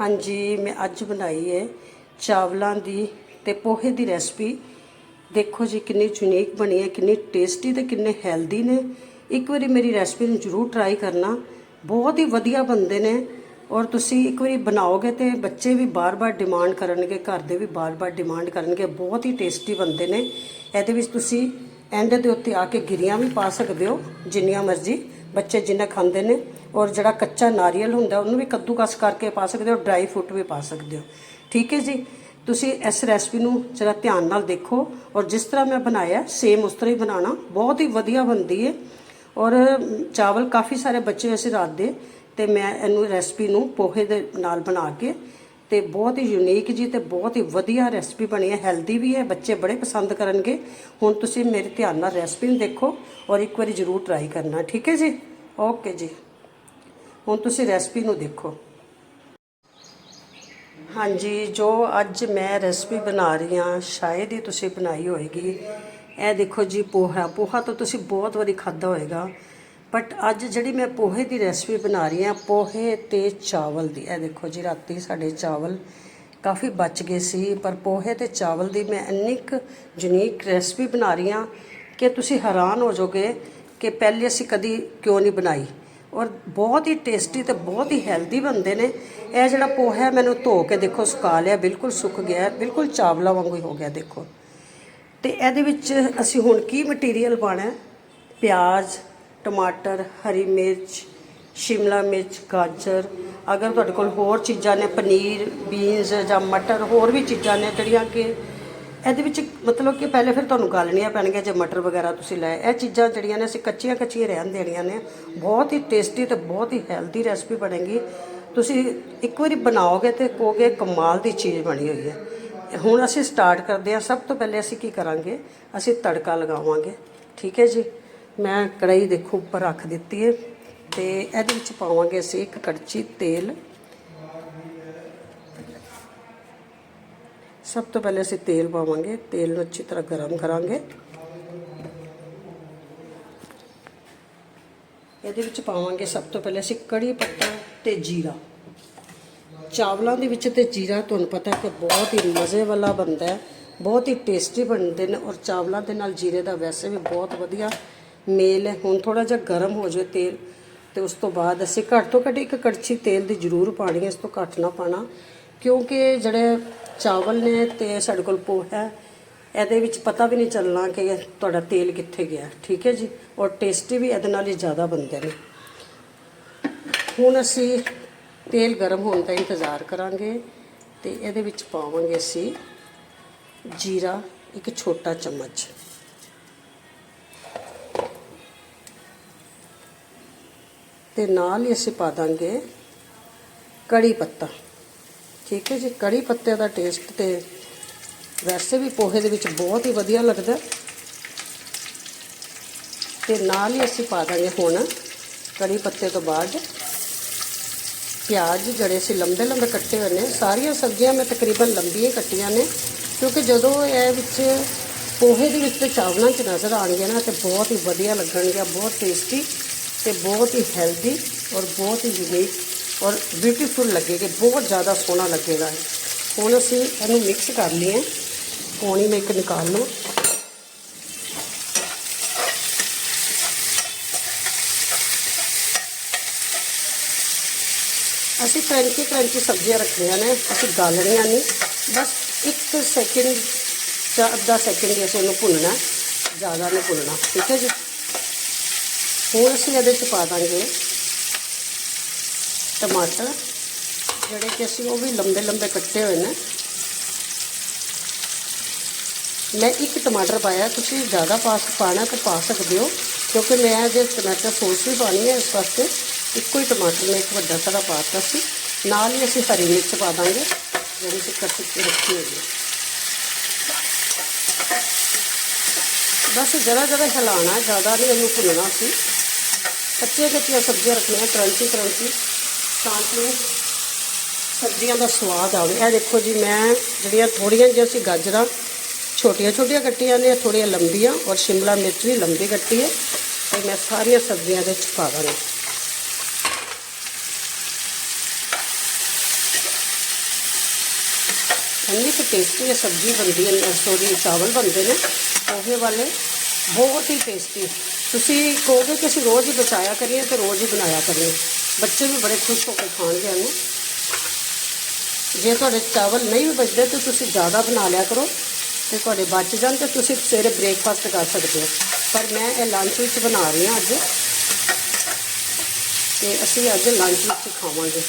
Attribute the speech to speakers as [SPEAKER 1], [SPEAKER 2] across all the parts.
[SPEAKER 1] ਹਾਂਜੀ, ਮੈਂ ਅੱਜ ਬਣਾਈ ਹੈ ਚਾਵਲਾਂ ਦੀ ਤੇ ਪੋਹੇ ਦੀ ਰੈਸਪੀ। ਦੇਖੋ ਜੀ, ਕਿੰਨੀ ਯੂਨੀਕ ਬਣੀ ਹੈ, ਕਿੰਨੀ ਟੇਸਟੀ ਤੇ ਕਿੰਨੇ ਹੈਲਦੀ ਨੇ। ਇੱਕ ਵਾਰੀ ਮੇਰੀ ਰੈਸਪੀ ਨੂੰ ਜ਼ਰੂਰ ਟਰਾਈ ਕਰਨਾ। ਬਹੁਤ ਹੀ ਵਧੀਆ ਬਣਦੇ ਨੇ। ਔਰ ਤੁਸੀਂ ਇੱਕ ਵਾਰੀ ਬਣਾਓਗੇ ਤੇ ਬੱਚੇ ਵੀ ਬਾਰ-ਬਾਰ ਡਿਮਾਂਡ ਕਰਨਗੇ, ਘਰ ਦੇ ਵੀ ਬਾਰ-ਬਾਰ ਡਿਮਾਂਡ ਕਰਨਗੇ। ਬਹੁਤ ਹੀ ਟੇਸਟੀ ਬਣਦੇ ਨੇ। ਇਹਦੇ ਵਿੱਚ ਤੁਸੀਂ ਐਂਡ ਦੇ ਉੱਤੇ ਆ ਕੇ ਗਿਰੀਆਂ ਵੀ ਪਾ ਸਕਦੇ ਹੋ, ਜਿੰਨੀਆਂ ਮਰਜ਼ੀ ਬੱਚੇ ਜਿੰਨਾ ਖਾਂਦੇ ਨੇ ਔਰ ਜਿਹੜਾ ਕੱਚਾ ਨਾਰੀਅਲ ਹੁੰਦਾ, ਉਹਨੂੰ ਵੀ ਕੱਦੂਕਸ ਕਰਕੇ ਪਾ ਸਕਦੇ ਹੋ, ਡਰਾਈ ਫਰੂਟ ਵੀ ਪਾ ਸਕਦੇ ਹੋ। ਠੀਕ ਹੈ ਜੀ? ਤੁਸੀਂ ਇਸ ਰੈਸਪੀ ਨੂੰ ਜਰਾ ਧਿਆਨ ਨਾਲ ਦੇਖੋ ਔਰ ਜਿਸ ਤਰ੍ਹਾਂ ਮੈਂ ਬਣਾਇਆ ਸੇਮ ਉਸ ਤਰ੍ਹਾਂ ਹੀ ਬਣਾਉਣਾ। ਬਹੁਤ ਹੀ ਵਧੀਆ ਬਣਦੀ ਹੈ। ਔਰ ਚਾਵਲ ਕਾਫੀ ਸਾਰੇ ਬੱਚੇ ਅਸੀਂ ਰਾਤ ਦੇ, ਤੇ ਮੈਂ ਇਹਨੂੰ ਰੈਸਪੀ ਨੂੰ ਪੋਹੇ ਦੇ ਨਾਲ ਬਣਾ ਕੇ ਤੇ ਬਹੁਤ ਹੀ ਯੂਨੀਕ ਜੀ ਤੇ ਬਹੁਤ ਹੀ ਵਧੀਆ ਰੈਸਪੀ ਬਣੀ ਹੈ। ਹੈਲਦੀ ਵੀ ਹੈ, ਬੱਚੇ ਬੜੇ ਪਸੰਦ ਕਰਨਗੇ। ਹੁਣ ਤੁਸੀਂ ਮੇਰੇ ਧਿਆਨ ਨਾਲ ਰੈਸਪੀ ਨੂੰ ਦੇਖੋ ਔਰ ਇੱਕ ਵਾਰੀ ਜ਼ਰੂਰ ਟਰਾਈ ਕਰਨਾ, ਠੀਕ ਹੈ ਜੀ? ਓਕੇ ਜੀ। ਹੁਣ ਤੁਸੀਂ ਰੈਸਪੀ ਨੂੰ ਦੇਖੋ। ਹਾਂਜੀ, ਜੋ ਅੱਜ ਮੈਂ ਰੈਸਪੀ ਬਣਾ ਰਹੀ ਹਾਂ, ਸ਼ਾਇਦ ਹੀ ਤੁਸੀਂ ਬਣਾਈ ਹੋਏਗੀ। ਇਹ ਦੇਖੋ ਜੀ, ਪੋਹਾ। ਪੋਹਾ ਤਾਂ ਤੁਸੀਂ ਬਹੁਤ ਵਾਰੀ ਖਾਦਾ ਹੋਏਗਾ। ਬਟ ਅੱਜ ਜਿਹੜੀ ਮੈਂ ਪੋਹੇ ਦੀ ਰੈਸਪੀ ਬਣਾ ਰਹੀ ਹਾਂ, ਪੋਹੇ ਤੇ ਚਾਵਲ ਦੀ। ਇਹ ਦੇਖੋ ਜੀ, ਰਾਤੀ ਸਾਡੇ ਚਾਵਲ ਕਾਫੀ ਬਚ ਗਏ ਸੀ, ਪਰ ਪੋਹੇ ਤੇ ਚਾਵਲ ਦੀ ਮੈਂ ਇੰਨੀ ਕੁ ਯੂਨੀਕ ਰੈਸਪੀ ਬਣਾ ਰਹੀ ਹਾਂ ਕਿ ਤੁਸੀਂ ਹੈਰਾਨ ਹੋ ਜਾਓਗੇ ਕਿ ਪਹਿਲੇ ਅਸੀਂ ਕਦੀ ਕਿਉਂ ਨਹੀਂ ਬਣਾਈ। ਔਰ ਬਹੁਤ ਹੀ ਟੇਸਟੀ ਤੇ ਬਹੁਤ ਹੀ ਹੈਲਦੀ ਬਣਦੇ ਨੇ। ਇਹ ਜਿਹੜਾ ਪੋਹਾ ਮੈਨੂੰ ਧੋ ਕੇ ਦੇਖੋ, ਸੁਕਾ ਲਿਆ, ਬਿਲਕੁਲ ਸੁੱਕ ਗਿਆ, ਬਿਲਕੁਲ ਚਾਵਲਾ ਵਾਂਗੂ ਹੀ ਹੋ ਗਿਆ, ਦੇਖੋ। ਤੇ ਇਹਦੇ ਵਿੱਚ ਅਸੀਂ ਹੁਣ ਕੀ ਮਟੀਰੀਅਲ ਪਾਣਾ ਪਿਆਜ਼ ਟਮਾਟਰ, ਹਰੀ ਮਿਰਚ, ਸ਼ਿਮਲਾ ਮਿਰਚ, ਗਾਜਰ। ਅਗਰ ਤੁਹਾਡੇ ਕੋਲ ਹੋਰ ਚੀਜ਼ਾਂ ਨੇ, ਪਨੀਰ ਬੀਨਸ ਜਾਂ ਮਟਰ, ਹੋਰ ਵੀ ਚੀਜ਼ਾਂ ਨੇ ਜਿਹੜੀਆਂ ਕਿ ਇਹਦੇ ਵਿੱਚ ਮਤਲਬ ਕਿ ਪਹਿਲੇ ਫਿਰ ਤੁਹਾਨੂੰ ਗਾਲਣੀਆਂ ਪੈਣਗੀਆਂ ਜੇ ਮਟਰ ਵਗੈਰਾ ਤੁਸੀਂ ਲੈ ਇਹ ਚੀਜ਼ਾਂ ਜਿਹੜੀਆਂ ਨੇ, ਅਸੀਂ ਕੱਚੀਆਂ ਕੱਚੀਆਂ ਰਹਿਣ ਦੇਣੀਆਂ ਨੇ। ਬਹੁਤ ਹੀ ਟੇਸਟੀ ਤੇ ਬਹੁਤ ਹੀ ਹੈਲਦੀ ਰੈਸਪੀ ਬਣੇਗੀ। ਤੁਸੀਂ ਇੱਕ ਵਾਰੀ ਬਣਾਓਗੇ ਤੇ ਕਹੋਗੇ ਕਮਾਲ ਦੀ ਚੀਜ਼ ਬਣੀ ਹੋਈ ਹੈ। ਹੁਣ ਅਸੀਂ ਸਟਾਰਟ ਕਰਦੇ ਹਾਂ। ਸਭ ਤੋਂ ਪਹਿਲੇ ਅਸੀਂ ਕੀ ਕਰਾਂਗੇ? ਅਸੀਂ ਤੜਕਾ ਲਗਾਵਾਂਗੇ। ਠੀਕ ਹੈ ਜੀ? ਮੈਂ ਕੜਾਈ ਦੇਖੋ ਉੱਪਰ ਰੱਖ ਦਿੱਤੀ ਹੈ ਤੇ ਇਹਦੇ ਵਿੱਚ ਪਾਵਾਂਗੇ ਅਸੀਂ ਇੱਕ ਕੜਚੀ ਤੇਲ। ਸਭ ਤੋਂ ਪਹਿਲੇ ਅਸੀਂ ਤੇਲ ਪਾਵਾਂਗੇ, ਤੇਲ ਨੂੰ ਅੱਛੀ ਤਰ੍ਹਾਂ ਗਰਮ ਕਰਾਂਗੇ। ਇਹਦੇ ਵਿੱਚ ਪਾਵਾਂਗੇ ਸਭ ਤੋਂ ਪਹਿਲੇ ਅਸੀਂ ਕੜੀ ਪੱਤਾ ਤੇ ਜੀਰਾ। ਚਾਵਲਾਂ ਦੇ ਵਿੱਚ ਤੇ ਜੀਰਾ ਤੁਹਾਨੂੰ ਪਤਾ ਕਿ ਬਹੁਤ ਹੀ ਮਜ਼ੇ ਵਾਲਾ ਬਣਦਾ ਹੈ, ਬਹੁਤ ਹੀ ਟੇਸਟੀ ਬਣਦੇ ਨੇ ਔਰ ਚਾਵਲਾਂ ਦੇ ਨਾਲ ਜੀਰੇ ਦਾ ਵੈਸੇ ਵੀ ਬਹੁਤ ਵਧੀਆ ਮੇਲ ਹੈ, ਹੁਣ ਥੋੜਾ ਜਿਹਾ ਗਰਮ ਹੋ ਜਾਵੇ ਤੇਲ, ਤੇ ਉਸ ਤੋਂ ਬਾਅਦ ਅਸੀਂ ਘੱਟ ਤੋਂ ਘੱਟ ਇੱਕ ਕੜਛੀ ਤੇਲ ਦੀ ਜ਼ਰੂਰ ਪਾਣੀ ਹੈ, ਇਸ ਤੋਂ ਘੱਟ ਨਾ ਪਾਣਾ, ਕਿਉਂਕਿ ਜਿਹੜੇ ਚਾਵਲ ਨੇ ਤੇ ਸਾਡੇ ਕੋਲ ਪੋਹਾ ਇਹਦੇ ਵਿੱਚ ਪਤਾ ਵੀ ਨਹੀਂ ਚੱਲਣਾ ਕਿ ਤੁਹਾਡਾ ਤੇਲ ਕਿੱਥੇ ਗਿਆ, ਠੀਕ ਹੈ ਜੀ? ਔਰ ਟੇਸਟੀ ਵੀ ਇਹਦੇ ਨਾਲ ਹੀ ਜ਼ਿਆਦਾ ਬਣਦੇ ਨੇ। ਹੁਣ ਅਸੀਂ ਤੇਲ ਗਰਮ ਹੋਣ ਦਾ ਇੰਤਜ਼ਾਰ ਕਰਾਂਗੇ, ਤੇ ਇਹਦੇ ਵਿੱਚ ਪਾਵਾਂਗੇ ਅਸੀਂ ਜੀਰਾ, ਇੱਕ ਛੋਟਾ ਚਮਚ। ਤੇ ਨਾਲ ਹੀ ਅਸੀਂ ਪਾ ਦਾਂਗੇ ਕੜੀ ਪੱਤਾ। ਠੀਕ ਹੈ ਜੀ, ਕੜੀ ਪੱਤੇ ਦਾ ਟੇਸਟ ਤੇ ਵੈਸੇ ਵੀ ਪੋਹੇ ਦੇ ਵਿੱਚ ਬਹੁਤ ਹੀ ਵਧੀਆ ਲੱਗਦਾ। ਤੇ ਨਾਲ ਹੀ ਅਸੀਂ ਪਾ ਦਾਂਗੇ ਹੁਣ ਕੜੀ ਪੱਤੇ ਤੋਂ ਬਾਅਦ ਪਿਆਜ਼, ਜਿਹੜੇ ਸੀ ਲੰਬੇ ਲੰਬੇ ਕੱਟੇ ਹੋਏ ਨੇ, ਸਾਰੀਆਂ ਸਬਜ਼ੀਆਂ ਮੈਂ ਤਕਰੀਬਨ ਲੰਬੀਆਂ ਹੀ ਕੱਟੀਆਂ ਨੇ, ਕਿਉਂਕਿ ਜਦੋਂ ਇਹ ਵਿੱਚ ਪੋਹੇ ਦੇ ਵਿੱਚ ਤੇ ਚਾਵਲਾਂ 'ਚ ਨਜ਼ਰ ਆਣਗੇ ਨਾ, ਤੇ ਬਹੁਤ ਹੀ ਵਧੀਆ ਲੱਗਣਗੇ ਬਹੁਤ ਟੇਸਟੀ ਤੇ ਬਹੁਤ ਹੀ ਹੈਲਦੀ ਔਰ ਬਹੁਤ ਹੀ ਯੂਨੀਕ ਔਰ ਬਿਊਟੀਫੁਲ ਲੱਗੇਗਾ, ਬਹੁਤ ਜ਼ਿਆਦਾ ਸੋਹਣਾ ਲੱਗੇਗਾ ਹੁਣ ਅਸੀਂ ਇਹਨੂੰ ਮਿਕਸ ਕਰ ਲਈਏ। ਪਾਣੀ ਮੈਂ ਇੱਕ ਨਿਕਾਲ ਲਵਾਂ ਅਸੀਂ ਕਰੰਚੀ ਕਰੰਚੀ ਸਬਜ਼ੀਆਂ ਰੱਖਣੀਆਂ ਨੇ, ਅਸੀਂ ਗਾਲਣੀਆਂ ਨਹੀਂ। ਬਸ ਇੱਕ ਸੈਕਿੰਡ ਜਾਂ ਅੱਧਾ ਸੈਕਿੰਡ ਹੀ ਅਸੀਂ ਇਹਨੂੰ ਭੁੰਨਣਾ, ਜ਼ਿਆਦਾ ਨਹੀਂ ਭੁੰਨਣਾ। ਠੀਕ ਹੈ ਜੀ? ਹੁਣ ਅਸੀਂ ਇਹਦੇ 'ਚ ਪਾ ਦਾਂਗੇ ਟਮਾਟਰ, ਜਿਹੜੇ ਕਿ ਅਸੀਂ ਉਹ ਵੀ ਲੰਬੇ ਲੰਬੇ ਕੱਟੇ ਹੋਏ ਨੇ। ਮੈਂ ਇੱਕ ਟਮਾਟਰ ਪਾਇਆ, ਤੁਸੀਂ ਜ਼ਿਆਦਾ ਪਾ ਪਾਣਾ ਤਾਂ ਪਾ ਸਕਦੇ ਹੋ, ਕਿਉਂਕਿ ਮੈਂ ਜੇ ਟਮਾਟਰ ਸੌਸ ਵੀ ਪਾਣੀ ਹੈ, ਇਸ ਵਾਸਤੇ ਇੱਕੋ ਹੀ ਟਮਾਟਰ ਮੈਂ ਇੱਕ ਵੱਡਾ ਸਾਰਾ ਪਾਤਾ ਸੀ। ਨਾਲ ਹੀ ਅਸੀਂ ਹਰੀ ਮਿਰਚ ਪਾ ਦਾਂਗੇ, ਜਿਹੜੀ ਅਸੀਂ ਕੱਟ ਕੇ ਰੱਖੀ ਹੋਈ ਹੈ। ਬਸ ਜਰਾ ਜਰਾ ਹਿਲਾਉਣਾ, ਜ਼ਿਆਦਾ ਨਹੀਂ ਇਹਨੂੰ ਭੁੰਨਣਾ ਸੀ। ਕੱਚੀਆਂ ਕੱਚੀਆਂ ਸਬਜ਼ੀਆਂ ਰੱਖਣੀਆਂ ਕਰੰਚੀ ਕਰੰਚੀ ਤਾਂ ਕਿ ਸਬਜ਼ੀਆਂ ਦਾ ਸਵਾਦ ਆਵੇ। ਇਹ ਦੇਖੋ ਜੀ, ਮੈਂ ਜਿਹੜੀਆਂ ਥੋੜੀਆਂ ਜਿਹੀਆਂ ਸੀ ਗਾਜਰਾਂ, ਛੋਟੀਆਂ ਛੋਟੀਆਂ ਕੱਟੀਆਂ ਨੇ ਥੋੜੀਆਂ ਲੰਬੀਆਂ ਔਰ ਸ਼ਿਮਲਾ ਮਿਰਚ ਵੀ ਲੰਬੀ ਕੱਟੀ ਹੈ ਤੇ ਮੈਂ ਸਾਰੀਆਂ ਸਬਜ਼ੀਆਂ ਦੇ ਵਿੱਚ ਪਾ ਦਾਂਗੀ। ਇੰਨੀ ਕੁ ਟੇਸਟੀ ਇਹ ਸਬਜ਼ੀ ਬਣਦੀ ਹੈ ਸੋਰੀ, ਚਾਵਲ ਬਣਦੇ ਨੇ, ਪੋਹੇ ਵਾਲੇ। ਬਹੁਤ ਹੀ ਟੇਸਟੀ ਤੁਸੀਂ ਕਹੋਗੇ ਕਿ ਅਸੀਂ ਰੋਜ਼ ਹੀ ਬਚਾਇਆ ਕਰੀਏ ਤੇ ਰੋਜ਼ ਹੀ ਬਣਾਇਆ ਕਰੀਏ। ਬੱਚੇ ਵੀ ਬੜੇ ਖੁਸ਼ ਹੋ ਕੇ ਖਾਣਗੇ ਇਹਨੂੰ ਜੇ ਤੁਹਾਡੇ ਚਾਵਲ ਨਹੀਂ ਵੀ ਬਚਦੇ ਤਾਂ ਤੁਸੀਂ ਜ਼ਿਆਦਾ ਬਣਾ ਲਿਆ ਕਰੋ ਤੇ ਤੁਹਾਡੇ ਬਚ ਜਾਣ ਤੇ ਤੁਸੀਂ ਸਵੇਰੇ ਬ੍ਰੇਕਫਾਸਟ ਕਰ ਸਕਦੇ ਹੋ। ਪਰ ਮੈਂ ਇਹ ਲੰਚ ਵਿੱਚ ਬਣਾ ਰਹੀ ਹਾਂ ਅੱਜ। ਤੇ ਅਸੀਂ ਅੱਜ ਲੰਚ ਵਿੱਚ ਖਾਵਾਂਗੇ।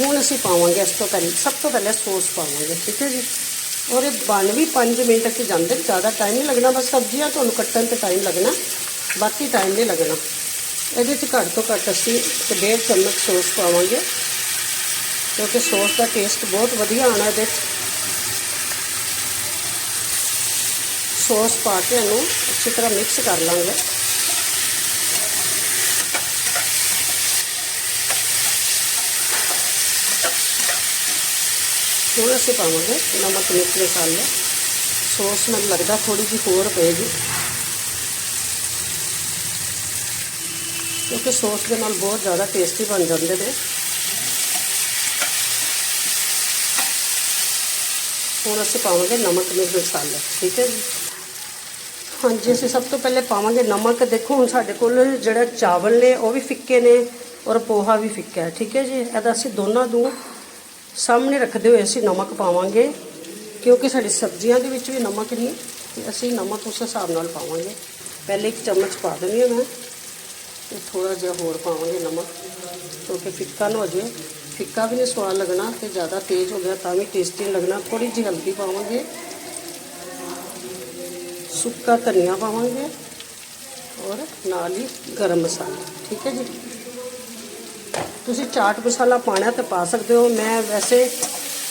[SPEAKER 1] ਹੁਣ ਅਸੀਂ ਪਾਵਾਂਗੇ ਇਸ ਤੋਂ ਪਹਿਲੇ, ਸਭ ਤੋਂ ਪਹਿਲੇ ਸੌਸ ਪਾਵਾਂਗੇ, ਠੀਕ ਹੈ ਜੀ? ਔਰ ਇਹ ਬਣ ਵੀ 5 ਮਿੰਟ ਚ ਜਾਂਦੇ, ਜ਼ਿਆਦਾ ਟਾਈਮ ਨਹੀਂ ਲੱਗਣਾ, ਬਸ ਸਬਜ਼ੀਆਂ ਤੁਹਾਨੂੰ ਕੱਟਣ ਤੇ ਟਾਈਮ ਲੱਗਣਾ, ਬਾਕੀ ਟਾਈਮ ਨਹੀਂ ਲੱਗਣਾ। ਇਹਦੇ ਚ ਘੱਟ ਤੋਂ ਘੱਟ ਅਸੀਂ ਇੱਕ ਡੇਢ ਚਮਚ ਸੌਸ ਪਾਵਾਂਗੇ, ਕਿਉਂਕਿ ਸੌਸ ਦਾ ਟੇਸਟ ਬਹੁਤ ਵਧੀਆ ਆਣਾ ਇਹਦੇ 'ਚ। ਸੌਸ ਪਾ ਕੇ ਇਹਨੂੰ ਅੱਛੀ ਤਰ੍ਹਾਂ ਮਿਕਸ ਕਰ ਲਾਂਗੇ। ਹੁਣ ਅਸੀਂ ਪਾਵਾਂਗੇ ਨਮਕ ਮਿਰਚ ਮਸਾਲਾ ਸੌਸ ਮੈਨੂੰ ਲੱਗਦਾ ਥੋੜੀ ਜਿਹੀ ਹੋਰ ਪਏਗੀ। ਕਿਉਂਕਿ ਸੌਸ ਦੇ ਨਾਲ ਬਹੁਤ ਜ਼ਿਆਦਾ ਟੇਸਟੀ ਬਣ ਜਾਂਦੇ ਨੇ। ਹੁਣ ਅਸੀਂ ਪਾਵਾਂਗੇ ਨਮਕ ਮਿਰਚ ਮਸਾਲਾ, ਠੀਕ ਹੈ ਜੀ? ਹਾਂਜੀ, ਅਸੀਂ ਸਭ ਤੋਂ ਪਹਿਲੇ ਪਾਵਾਂਗੇ ਨਮਕ। ਦੇਖੋ, ਹੁਣ ਸਾਡੇ ਕੋਲ ਜਿਹੜਾ ਚਾਵਲ ਨੇ, ਉਹ ਵੀ ਫਿੱਕੇ ਨੇ ਔਰ ਪੋਹਾ ਵੀ ਫਿੱਕਾ ਹੈ, ਠੀਕ ਹੈ ਜੀ? ਇਹਦਾ ਅਸੀਂ ਦੋਨਾਂ ਨੂੰ ਸਾਹਮਣੇ ਰੱਖਦੇ ਹੋਏ ਅਸੀਂ ਨਮਕ ਪਾਵਾਂਗੇ, ਕਿਉਂਕਿ ਸਾਡੀ ਸਬਜ਼ੀਆਂ ਦੇ ਵਿੱਚ ਵੀ ਨਮਕ ਨਹੀਂ, ਤੇ ਅਸੀਂ ਨਮਕ ਉਸ ਹਿਸਾਬ ਨਾਲ ਪਾਵਾਂਗੇ। ਪਹਿਲੇ ਇੱਕ ਚਮਚ ਪਾ ਦਿੰਦੀ ਹਾਂ ਮੈਂ, ਤੇ ਥੋੜਾ ਜਿਹਾ ਹੋਰ ਪਾਵਾਂਗੇ ਨਮਕ, ਕਿਉਂਕਿ ਫਿੱਕਾ ਨਾ ਹੋ ਜਾਵੇ। ਫਿੱਕਾ ਵੀ ਨਹੀਂ ਸਵਾਦ ਲੱਗਣਾ, ਤੇ ਜ਼ਿਆਦਾ ਤੇਜ਼ ਹੋ ਗਿਆ ਤਾਂ ਵੀ ਟੇਸਟੀ ਨਹੀਂ ਲੱਗਣਾ। ਥੋੜੀ ਜਿਹੀ ਹਲਦੀ ਪਾਵਾਂਗੇ। ਸੁੱਕਾ ਧਨੀਆ ਪਾਵਾਂਗੇ, ਔਰ ਨਾਲ ਹੀ ਗਰਮ ਮਸਾਲਾ, ਠੀਕ ਹੈ ਜੀ? ਤੁਸੀਂ ਚਾਟ ਮਸਾਲਾ ਪਾਣਾ ਤਾਂ ਪਾ ਸਕਦੇ ਹੋ। ਮੈਂ ਵੈਸੇ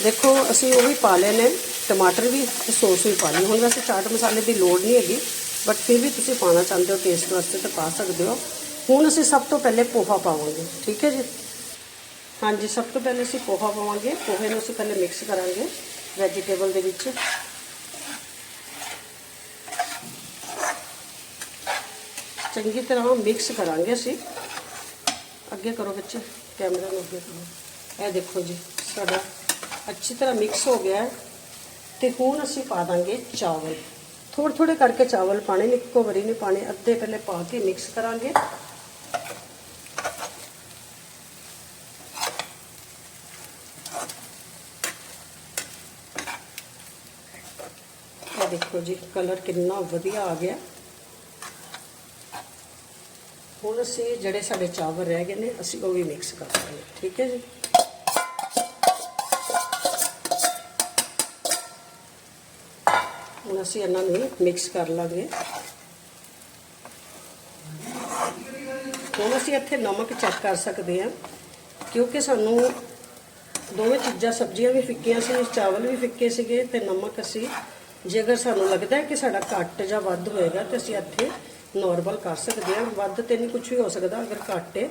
[SPEAKER 1] ਦੇਖੋ, ਅਸੀਂ ਉਹ ਵੀ ਪਾ ਲਏ ਨੇ ਟਮਾਟਰ ਵੀ ਤੇ ਸੌਸ ਵੀ ਪਾ ਲਈ। ਹੁਣ ਵੈਸੇ ਚਾਟ ਮਸਾਲੇ ਦੀ ਲੋੜ ਨਹੀਂ ਹੈਗੀ ਬਟ ਫਿਰ ਵੀ ਤੁਸੀਂ ਪਾਣਾ ਚਾਹੁੰਦੇ ਹੋ ਟੇਸਟ ਵਾਸਤੇ ਤਾਂ ਪਾ ਸਕਦੇ ਹੋ। ਹੁਣ ਅਸੀਂ ਸਭ ਤੋਂ ਪਹਿਲੇ ਪੋਹਾ ਪਾਵਾਂਗੇ, ਠੀਕ ਹੈ ਜੀ? ਹਾਂਜੀ, ਸਭ ਤੋਂ ਪਹਿਲੇ ਅਸੀਂ ਪੋਹਾ ਪਾਵਾਂਗੇ। ਪੋਹੇ ਨੂੰ ਅਸੀਂ ਪਹਿਲੇ ਮਿਕਸ ਕਰਾਂਗੇ ਵੈਜੀਟੇਬਲ ਦੇ ਵਿੱਚ। ਚੰਗੀ ਤਰ੍ਹਾਂ ਮਿਕਸ ਕਰਾਂਗੇ ਅਸੀਂ। ਅੱਗੇ ਕਰੋ ਬੱਚੇ ਕੈਮਰਾ ਨੂੰ ਅੱਗੇ ਕਰੋ। ਇਹ ਦੇਖੋ ਜੀ, ਸਾਡਾ ਅੱਛੀ ਤਰ੍ਹਾਂ ਮਿਕਸ ਹੋ ਗਿਆ ਹੈ। ਤੇ ਹੁਣ ਅਸੀਂ ਪਾ ਦਾਂਗੇ ਚਾਵਲ। ਥੋੜੇ ਥੋੜੇ ਕਰਕੇ ਚਾਵਲ ਪਾਣੇ ਨੇ, ਇੱਕੋ ਵਾਰੀ ਨਹੀਂ ਪਾਣੇ ਅੱਧੇ ਪਹਿਲੇ ਪਾ ਕੇ ਮਿਕਸ ਕਰਾਂਗੇ। ਇਹ ਦੇਖੋ ਜੀ ਕਲਰ ਕਿੰਨਾ ਵਧੀਆ ਆ ਗਿਆ। ਹੁਣ ਅਸੀਂ ਜਿਹੜੇ ਸਾਡੇ ਚਾਵਲ ਰਹਿ ਗਏ ਨੇ, ਅਸੀਂ ਉਹ ਵੀ ਮਿਕਸ ਕਰ ਦਾਂਗੇ ਠੀਕ ਹੈ ਜੀ? ਹੁਣ ਅਸੀਂ ਇਹਨਾਂ ਨੂੰ ਮਿਕਸ ਕਰ ਲਾਂਗੇ। ਹੁਣ ਅਸੀਂ ਇੱਥੇ ਨਮਕ ਚੈੱਕ ਕਰ ਸਕਦੇ ਹਾਂ, ਕਿਉਂਕਿ ਸਾਨੂੰ ਦੋਵੇਂ ਚੀਜ਼ਾਂ, ਸਬਜ਼ੀਆਂ ਵੀ ਫਿੱਕੀਆਂ ਸੀ, ਚਾਵਲ ਵੀ ਫਿੱਕੇ ਸੀਗੇ ਤੇ ਨਮਕ ਅਸੀਂ ਜੇਕਰ ਸਾਨੂੰ ਲੱਗਦਾ ਹੈ ਕਿ ਸਾਡਾ ਘੱਟ ਜਾਂ ਵੱਧ ਹੋਏਗਾ, ਤੇ ਅਸੀਂ ਇੱਥੇ ਨਾਰਮਲ ਕਰ ਸਕਦੇ ਹਾਂ, ਵੱਧ ਤੇ ਨਹੀਂ ਕੁਝ ਵੀ ਹੋ ਸਕਦਾ, ਅਗਰ ਘੱਟ ਹੈ,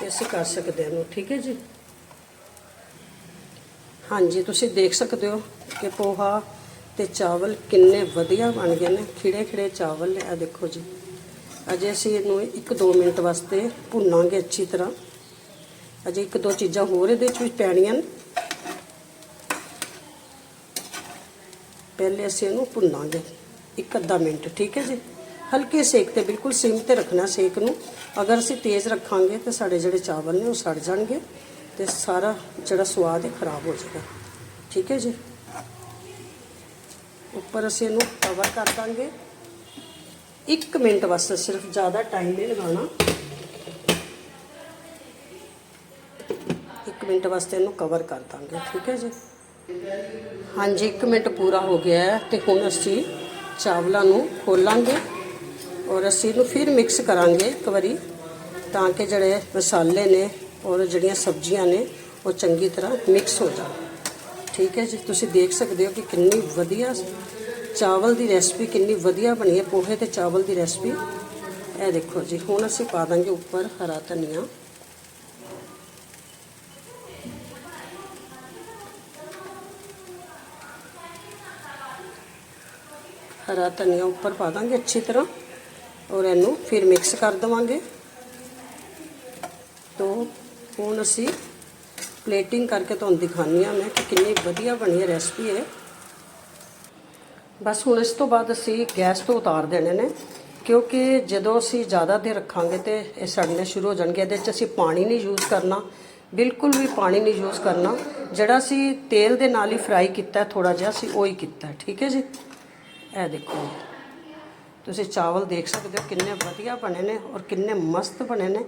[SPEAKER 1] ਤੇ ਅਸੀਂ ਕਰ ਸਕਦੇ ਹਾਂ ਇਹਨੂੰ, ਠੀਕ ਹੈ ਜੀ? ਹਾਂਜੀ, ਤੁਸੀਂ ਦੇਖ ਸਕਦੇ ਹੋ ਕਿ ਪੋਹਾ ਤੇ ਚਾਵਲ ਕਿੰਨੇ ਵਧੀਆ ਬਣ ਗਏ ਨੇ ਖਿੜੇ ਖਿੜੇ ਚਾਵਲ ਨੇ ਆ ਦੇਖੋ ਜੀ। ਅਜੇ ਅਸੀਂ ਇਹਨੂੰ 1-2 ਮਿੰਟ ਵਾਸਤੇ ਭੁੰਨਾਂਗੇ ਅੱਛੀ ਤਰ੍ਹਾਂ। ਅਜੇ ਇੱਕ ਦੋ ਚੀਜ਼ਾਂ ਹੋਰ ਇਹਦੇ ਵਿੱਚ ਵੀ ਪੈਣੀਆਂ ਨੇ। ਪਹਿਲੇ ਅਸੀਂ ਇਹਨੂੰ ਭੁੰਨਾਂਗੇ, ਇੱਕ ਅੱਧਾ ਮਿੰਟ, ਠੀਕ ਹੈ ਜੀ? ਹਲਕੇ ਸੇਕ ਤੇ ਬਿਲਕੁਲ ਸਿਮ ਤੇ ਰੱਖਣਾ ਸੇਕ ਨੂੰ। ਅਗਰ ਅਸੀਂ ਤੇਜ਼ ਰੱਖਾਂਗੇ ਤਾਂ ਸਾਡੇ ਜਿਹੜੇ ਚਾਵਲ ਨੇ ਉਹ ਸੜ ਜਾਣਗੇ ਤੇ ਸਾਰਾ ਜਿਹੜਾ ਸਵਾਦ ਹੈ ਖਰਾਬ ਹੋ ਜਾਏਗਾ। ਠੀਕ ਹੈ ਜੀ? ਉੱਪਰ ਅਸੀਂ ਇਹਨੂੰ ਕਵਰ ਕਰ ਦਾਂਗੇ। 1 ਮਿੰਟ ਵਾਸਤੇ ਸਿਰਫ ਜ਼ਿਆਦਾ ਟਾਈਮ ਨਹੀਂ ਲਗਾਉਣਾ। 1 ਮਿੰਟ ਵਾਸਤੇ ਇਹਨੂੰ ਕਵਰ ਕਰ ਦਾਂਗੇ। ਠੀਕ ਹੈ ਜੀ? ਹਾਂਜੀ 1 ਮਿੰਟ ਪੂਰਾ ਹੋ ਗਿਆ ਹੈ ਤੇ ਹੁਣ ਅਸੀਂ ਚਾਵਲਾਂ ਨੂੰ ਖੋਲਾਂਗੇ। ਔਰ ਅਸੀਂ ਇਹਨੂੰ ਫਿਰ ਮਿਕਸ ਕਰਾਂਗੇ ਇੱਕ ਵਾਰੀ, ਤਾਂ ਕਿ ਜਿਹੜੇ ਮਸਾਲੇ ਨੇ ਔਰ ਜਿਹੜੀਆਂ ਸਬਜ਼ੀਆਂ ਨੇ, ਉਹ ਚੰਗੀ ਤਰ੍ਹਾਂ ਮਿਕਸ ਹੋ ਜਾਣ। ਠੀਕ ਹੈ ਜੀ? ਤੁਸੀਂ ਦੇਖ ਸਕਦੇ ਹੋ ਕਿ ਕਿੰਨੀ ਵਧੀਆ ਚਾਵਲ ਦੀ ਰੈਸਪੀ ਕਿੰਨੀ ਵਧੀਆ ਬਣੀ ਹੈ। ਪੋਹੇ ਤੇ ਚਾਵਲ ਦੀ ਰੈਸਪੀ ਇਹ ਦੇਖੋ ਜੀ, ਹੁਣ ਅਸੀਂ ਪਾ ਦਾਂਗੇ ਉੱਪਰ ਹਰਾ ਧਨੀਆ। ਹਰਾ ਧਨੀਆ ਉੱਪਰ ਪਾ ਦਾਂਗੇ ਅੱਛੀ ਤਰ੍ਹਾਂ। ਔਰ ਇਹਨੂੰ ਫਿਰ ਮਿਕਸ ਕਰ ਦਵਾਂਗੇ। ਤੋ ਹੁਣ ਅਸੀਂ ਪਲੇਟਿੰਗ ਕਰਕੇ ਤੁਹਾਨੂੰ ਦਿਖਾਉਂਦੀ ਹਾਂ ਮੈਂ ਕਿ ਕਿੰਨੀ ਵਧੀਆ ਬਣੀ ਹੈ ਰੈਸਪੀ ਹੈ ਬਸ ਹੁਣ ਇਸ ਤੋਂ ਬਾਅਦ ਅਸੀਂ ਗੈਸ ਤੋਂ ਉਤਾਰ ਦੇਣੇ ਨੇ, ਕਿਉਂਕਿ ਜਦੋਂ ਅਸੀਂ ਜ਼ਿਆਦਾ ਦੇਰ ਰੱਖਾਂਗੇ ਤੇ ਇਹ ਸੜਨੇ ਸ਼ੁਰੂ ਹੋ ਜਾਣਗੇ, ਇਹਦੇ 'ਚ ਅਸੀਂ ਪਾਣੀ ਨਹੀਂ ਯੂਜ਼ ਕਰਨਾ, ਬਿਲਕੁਲ ਵੀ ਪਾਣੀ ਨਹੀਂ ਯੂਜ਼ ਕਰਨਾ, ਜਿਹੜਾ ਅਸੀਂ ਤੇਲ ਦੇ ਨਾਲ ਹੀ ਫਰਾਈ ਕੀਤਾ ਥੋੜਾ ਜਿਹਾ ਅਸੀਂ ਉਹ ਹੀ ਕੀਤਾ, ਠੀਕ ਹੈ ਜੀ? ਇਹ ਦੇਖੋ ਤੁਸੀਂ ਚਾਵਲ ਦੇਖ ਸਕਦੇ ਹੋ ਕਿੰਨੇ ਵਧੀਆ ਬਣੇ ਨੇ ਔਰ ਕਿੰਨੇ ਮਸਤ ਬਣੇ ਨੇ।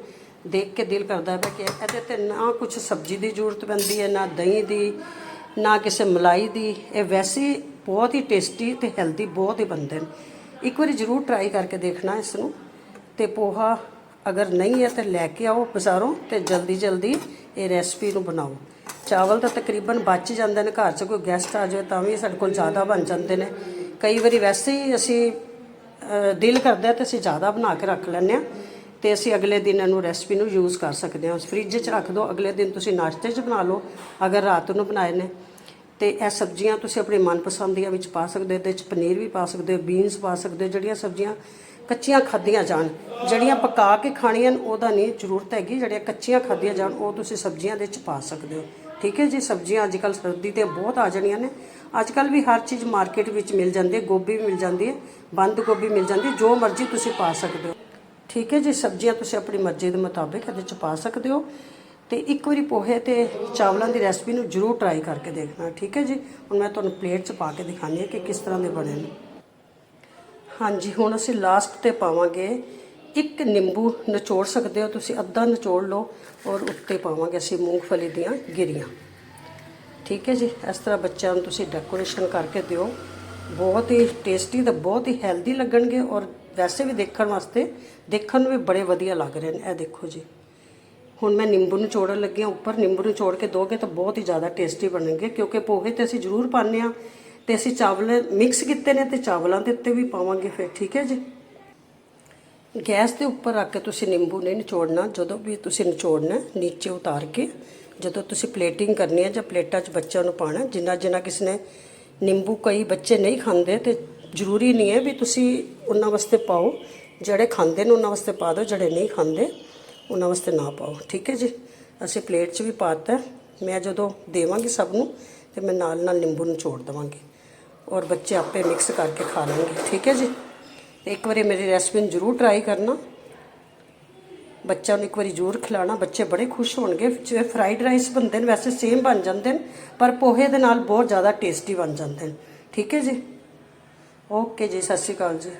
[SPEAKER 1] ਦੇਖ ਕੇ ਦਿਲ ਕਰਦਾ ਹੈ ਕਿ ਇਹਦੇ ਤੇ ਨਾ ਕੁਝ ਸਬਜ਼ੀ ਦੀ ਜ਼ਰੂਰਤ ਪੈਂਦੀ ਹੈ, ਨਾ ਦਹੀਂ ਦੀ, ਨਾ ਕਿਸੇ ਮਲਾਈ ਦੀ। ਇਹ ਵੈਸੇ ਬਹੁਤ ਹੀ ਟੇਸਟੀ ਤੇ ਹੈਲਦੀ ਬਹੁਤ ਹੀ ਬਣਦੇ ਨੇ। ਇੱਕ ਵਾਰੀ ਜ਼ਰੂਰ ਟਰਾਈ ਕਰਕੇ ਦੇਖਣਾ ਇਸ ਨੂੰ ਤੇ ਪੋਹਾ ਅਗਰ ਨਹੀਂ ਹੈ ਤਾਂ ਲੈ ਕੇ ਆਓ ਬਾਜ਼ਾਰੋਂ ਤੇ ਜਲਦੀ ਜਲਦੀ ਇਹ ਰੈਸਪੀ ਨੂੰ ਬਣਾਓ। ਚਾਵਲ ਤਾਂ ਤਕਰੀਬਨ ਬਚ ਜਾਂਦੇ ਨੇ। ਘਰ 'ਚ ਕੋਈ ਗੈਸਟ ਆ ਜਾਵੇ ਤਾਂ ਵੀ ਸਾਡੇ ਕੋਲ ਜ਼ਿਆਦਾ ਬਣ ਜਾਂਦੇ ਨੇ। ਕਈ ਵਾਰੀ ਵੈਸੇ ਹੀ ਅਸੀਂ ਦਿਲ ਕਰਦਾ ਤੇ ਅਸੀਂ ਜ਼ਿਆਦਾ ਬਣਾ ਕੇ ਰੱਖ ਲੈਂਦੇ ਆ ਤੇ ਅਸੀਂ ਅਗਲੇ ਦਿਨ ਇਹਨੂੰ ਰੈਸਪੀ ਨੂੰ ਯੂਜ਼ ਕਰ ਸਕਦੇ ਹਾਂ। ਫ੍ਰਿਜ 'ਚ ਰੱਖ ਦਿਓ ਅਗਲੇ ਦਿਨ ਤੁਸੀਂ ਨਾਸ਼ਤੇ 'ਚ ਬਣਾ ਲਓ ਅਗਰ ਰਾਤ ਨੂੰ ਬਣਾਏ ਨੇ। ਤੇ ਇਹ ਸਬਜ਼ੀਆਂ ਤੁਸੀਂ ਆਪਣੇ ਮਨਪਸੰਦ ਦੀਆਂ ਵਿੱਚ ਪਾ ਸਕਦੇ ਹੋ ਇਹਦੇ 'ਚ ਪਨੀਰ ਵੀ ਪਾ ਸਕਦੇ ਹੋ ਬੀਨਸ ਪਾ ਸਕਦੇ ਹੋ ਜਿਹੜੀਆਂ ਸਬਜ਼ੀਆਂ ਕੱਚੀਆਂ ਖਾਧੀਆਂ ਜਾਣ। ਜਿਹੜੀਆਂ ਪਕਾ ਕੇ ਖਾਣੀਆਂ ਨੇ, ਉਹਦਾ ਨਹੀਂ ਜ਼ਰੂਰਤ ਹੈਗੀ ਜਿਹੜੀਆਂ ਕੱਚੀਆਂ ਖਾਧੀਆਂ ਜਾਣ ਉਹ ਤੁਸੀਂ ਸਬਜ਼ੀਆਂ ਦੇ ਵਿੱਚ ਪਾ ਸਕਦੇ ਹੋ। ਠੀਕ ਹੈ ਜੀ, ਸਬਜ਼ੀਆਂ ਅੱਜ ਕੱਲ੍ਹ ਸਰਦੀ ਤੇ ਬਹੁਤ ਆ ਜਾਣੀਆਂ ਨੇ। ਅੱਜ ਕੱਲ੍ਹ ਵੀ ਹਰ ਚੀਜ਼ ਮਾਰਕੀਟ ਵਿੱਚ ਮਿਲ ਜਾਂਦੀ ਹੈ, ਗੋਭੀ ਵੀ ਮਿਲ ਜਾਂਦੀ ਹੈ, ਬੰਦ ਗੋਭੀ ਮਿਲ ਜਾਂਦੀ ਹੈ, ਜੋ ਮਰਜ਼ੀ ਤੁਸੀਂ ਪਾ ਸਕਦੇ ਹੋ। ਠੀਕ ਹੈ ਜੀ, ਸਬਜ਼ੀਆਂ ਤੁਸੀਂ ਆਪਣੀ ਮਰਜ਼ੀ ਦੇ ਮੁਤਾਬਿਕ ਇਹਦੇ ਚ ਪਾ ਸਕਦੇ ਹੋ। ਤੇ ਇੱਕ ਵਾਰੀ ਪੋਹੇ ਤੇ ਚਾਵਲਾਂ ਦੀ ਰੈਸਪੀ ਨੂੰ ਜ਼ਰੂਰ ਟਰਾਈ ਕਰਕੇ ਦੇਖਣਾ, ਠੀਕ ਹੈ ਜੀ। ਹੁਣ ਮੈਂ ਤੁਹਾਨੂੰ ਪਲੇਟ 'ਚ ਪਾ ਕੇ ਦਿਖਾਉਂਦੀ ਹਾਂ ਕਿ ਕਿਸ ਤਰ੍ਹਾਂ ਦੇ ਬਣੇ ਨੇ। ਹਾਂਜੀ, ਹੁਣ ਅਸੀਂ ਲਾਸਟ ਤੇ ਪਾਵਾਂਗੇ ਇੱਕ ਨਿੰਬੂ ਨਿਚੋੜ ਸਕਦੇ ਹੋ, ਤੁਸੀਂ ਅੱਧਾ ਨਿਚੋੜ ਲਓ ਔਰ ਉੱਤੇ ਪਾਵਾਂਗੇ ਅਸੀਂ ਮੂੰਗਫਲੀ ਦੀਆਂ ਗਿਰੀਆਂ। ਠੀਕ ਹੈ ਜੀ, ਇਸ ਤਰ੍ਹਾਂ ਬੱਚਿਆਂ ਨੂੰ ਤੁਸੀਂ ਡੈਕੋਰੇਸ਼ਨ ਕਰਕੇ ਦਿਓ। ਬਹੁਤ ਹੀ ਟੇਸਟੀ ਤੇ ਬਹੁਤ ਹੀ ਹੈਲਦੀ ਲੱਗਣਗੇ ਔਰ ਵੈਸੇ ਵੀ ਦੇਖਣ ਵਾਸਤੇ ਦੇਖਣ ਨੂੰ ਵੀ ਬੜੇ ਵਧੀਆ ਲੱਗ ਰਹੇ ਨੇ, ਇਹ ਦੇਖੋ ਜੀ। ਹੁਣ ਮੈਂ ਨਿੰਬੂ ਨਿਚੋੜਨ ਲੱਗੀ ਹਾਂ, ਉੱਪਰ ਨਿੰਬੂ ਨੂੰ ਚੋੜ ਕੇ ਦੋਗੇ ਤਾਂ ਬਹੁਤ ਹੀ ਜ਼ਿਆਦਾ ਟੇਸਟੀ ਬਣਨਗੇ ਕਿਉਂਕਿ ਪੋਹੇ ਤੇ ਅਸੀਂ ਜ਼ਰੂਰ ਪਾਉਂਦੇ ਹਾਂ ਤੇ ਅਸੀਂ ਚਾਵਲ ਮਿਕਸ ਕੀਤੇ ਨੇ ਤੇ ਚਾਵਲਾਂ ਦੇ ਉੱਤੇ ਵੀ ਪਾਵਾਂਗੇ ਫਿਰ, ਠੀਕ ਹੈ ਜੀ। ਗੈਸ ਦੇ ਉੱਪਰ ਰੱਖ ਕੇ ਤੁਸੀਂ ਨਿੰਬੂ ਨਹੀਂ ਨਿਚੋੜਨਾ, ਜਦੋਂ ਵੀ ਤੁਸੀਂ ਨਿਚੋੜਨਾ, ਨੀਚੇ ਉਤਾਰ ਕੇ, ਜਦੋਂ ਤੁਸੀਂ ਪਲੇਟਿੰਗ ਕਰਨੀ ਹੈ ਜਾਂ ਪਲੇਟਾਂ 'ਚ ਬੱਚਿਆਂ ਨੂੰ ਪਾਣਾ ਜਿੰਨਾ ਜਿੰਨਾ ਕਿਸੇ ਨੇ ਨਿੰਬੂ ਕਈ ਬੱਚੇ ਨਹੀਂ ਖਾਂਦੇ ਤੇ ਜ਼ਰੂਰੀ ਨਹੀਂ ਹੈ ਵੀ ਤੁਸੀਂ ਉਹਨਾਂ ਵਾਸਤੇ ਪਾਓ, ਜਿਹੜੇ ਖਾਂਦੇ ਨੇ ਉਹਨਾਂ ਵਾਸਤੇ ਪਾ ਦਿਓ, ਜਿਹੜੇ ਨਹੀਂ ਖਾਂਦੇ, ਉਹਨਾਂ ਵਾਸਤੇ ਨਾ ਪਾਓ, ਠੀਕ ਹੈ ਜੀ? ਅਸੀਂ ਪਲੇਟ 'ਚ ਵੀ ਪਾਤਾ, ਮੈਂ ਜਦੋਂ ਦੇਵਾਂਗੀ ਸਭ ਨੂੰ ਤੇ ਮੈਂ ਨਾਲ ਨਾਲ ਨਿੰਬੂ ਨਿਚੋੜ ਦੇਵਾਂਗੀ। ਔਰ ਬੱਚੇ ਆਪੇ ਮਿਕਸ ਕਰਕੇ ਖਾ ਲੈਣਗੇ, ਠੀਕ ਹੈ ਜੀ? ਤੇ ਇੱਕ ਵਾਰੀ ਮੇਰੀ ਰੈਸਪੀ ਨੂੰ ਜ਼ਰੂਰ ਟਰਾਈ ਕਰਨਾ। ਬੱਚਿਆਂ ਨੂੰ ਇੱਕ ਵਾਰੀ ਜ਼ਰੂਰ ਖਿਲਾਣਾ ਬੱਚੇ ਬੜੇ ਖੁਸ਼ ਹੋਣਗੇ। ਜਿਵੇਂ ਫਰਾਈਡ ਰਾਈਸ ਬਣਦੇ ਨੇ, ਵੈਸੇ ਸੇਮ ਬਣ ਜਾਂਦੇ ਨੇ, ਪਰ ਪੋਹੇ ਦੇ ਨਾਲ ਬਹੁਤ ਜ਼ਿਆਦਾ ਟੇਸਟੀ ਬਣ ਜਾਂਦੇ ਨੇ। ਠੀਕ ਹੈ ਜੀ? ਓਕੇ ਜੀ, ਸਤਿ ਸ਼੍ਰੀ ਅਕਾਲ ਜੀ।